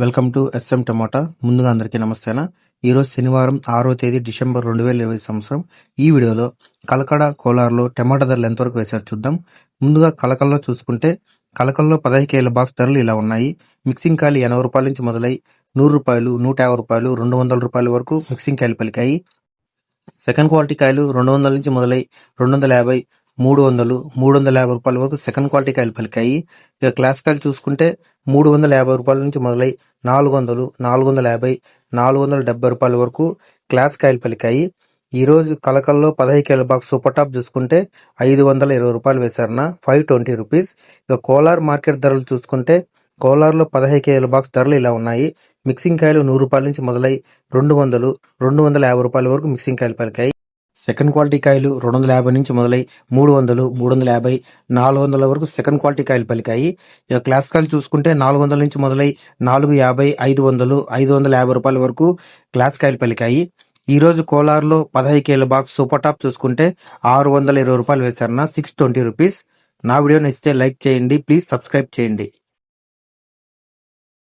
Welcome to S M టమాటా. ముందుగా అందరికీ నమస్తేనా. ఈరోజు శనివారం ఆరో తేదీ డిసెంబర్ రెండు వేల ఇరవై సంవత్సరం. ఈ వీడియోలో కలకడ కోలార్లో టమాటా ధరలు ఎంతవరకు వేశారు చూద్దాం. ముందుగా కలకల్లో చూసుకుంటే కలకల్లో పదహైదు కేల బాక్స్ ధరలు ఇలా ఉన్నాయి. మిక్సింగ్ కాయలు ఎనభై రూపాయల నుంచి మొదలై నూరు రూపాయలు నూట యాభై రూపాయలు రెండు వందల రూపాయల వరకు మిక్సింగ్ కాయలు పలికాయి. సెకండ్ క్వాలిటీ కాయలు రెండు వందల నుంచి మొదలై రెండు వందల యాభై మూడు వందలు మూడు వందల యాభై రూపాయల వరకు సెకండ్ క్వాలిటీ కాయలు పలికాయి. ఇక క్లాస్ కాయలు చూసుకుంటే మూడు వందల యాభై రూపాయల నుంచి మొదలై నాలుగు వందలు నాలుగు వందల యాభై నాలుగు వందల డెబ్బై రూపాయల వరకు క్లాస్ కాయలు పలికాయి. ఈరోజు కలకల్లో పదహైదు కేల బాక్స్ సూపర్ టాప్ చూసుకుంటే ఐదు వందల ఇరవై రూపాయలు వేశారన్న ఫైవ్ ట్వంటీ రూపీస్ ఇక కోలార్ మార్కెట్ ధరలు చూసుకుంటే కోలార్లో పదహైదు కేల బాక్స్ ధరలు ఇలా ఉన్నాయి. మిక్సింగ్ కాయలు నూరు రూపాయల నుంచి మొదలై రెండు వందలు రెండు వందల యాభై రూపాయల వరకు మిక్సింగ్ కాయలు పలికాయి. సెకండ్ క్వాలిటీ కాయలు రెండు వందల యాభై నుంచి మొదలై మూడు వందలు మూడు వందల యాభై నాలుగు వందల వరకు సెకండ్ క్వాలిటీ కాయలు పలికాయి. ఇక క్లాస్ కాయలు చూసుకుంటే నాలుగు వందల నుంచి మొదలై నాలుగు యాభై ఐదు వందలు ఐదు వందల యాభై రూపాయల వరకు క్లాస్ కాయలు పలికాయి. ఈ రోజు కోలార్లో పదహైదు కేల బాక్స్ సూపర్ టాప్ చూసుకుంటే ఆరు వందల ఇరవై రూపాయలు వేశారన్న సిక్స్ ట్వంటీ రూపీస్. నా వీడియో నచ్చితే లైక్ చేయండి ప్లీజ్ సబ్స్క్రైబ్ చేయండి.